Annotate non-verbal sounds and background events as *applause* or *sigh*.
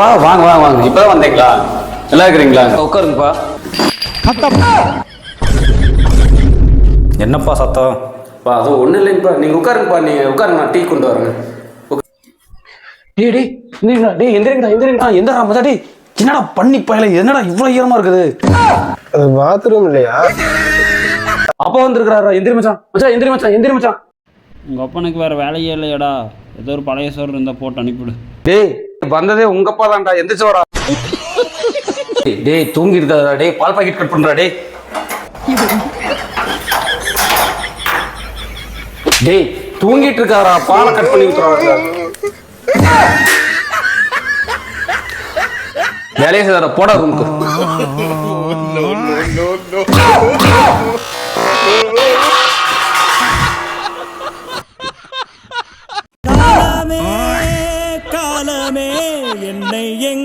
வாங்கப்பா வாங்க வாங்க வாங்க. இப்பதான் வந்தீங்களா? நல்லா இருக்கிறீங்களா? உட்காருங்கப்பா. என்னப்பா சத்தம்? பா அது ஒன்றும் இல்லைங்கப்பா. நீங்கள் உட்காருங்கப்பா. நீங்கள் உட்காருங்க டீ கொண்டு வரேங்க. டேய் டேய் எந்திரிங்கடா டேய் எந்திரிங்கடா எந்திரிங்கடா எந்திரா மச்சா டேய். என்னடா பண்ணி பயல? என்னடா இவ்வளோ ஈரமா இருக்குது? அது பாத்ரூம் இல்லையா? அப்பா வந்திருக்கிறாரா? எந்திரி மச்சான். மச்சான் எந்திரி மச்சான். எந்திரி மச்சான். உங்கள் அப்பனுக்கு வேறு வேலையே இல்லையாடா. ஏதோ ஒரு பழைய சோறு இருந்தால் போட்டு அனுப்பிவிடு. டேய் வந்ததே உங்க அப்பா தான்டா எந்திரிச்சு வரா டேய், தூங்கி இருக்காதா டேய் பால் பாக்கெட் கட் பண்றா டேய். டேய் தூங்கிட்டு இருக்காரா பாலை கட் பண்ணி விட்டுறாரு வேலையை செய்தாரா போடா ரூமுக்கு *laughs* என்னை எங்கு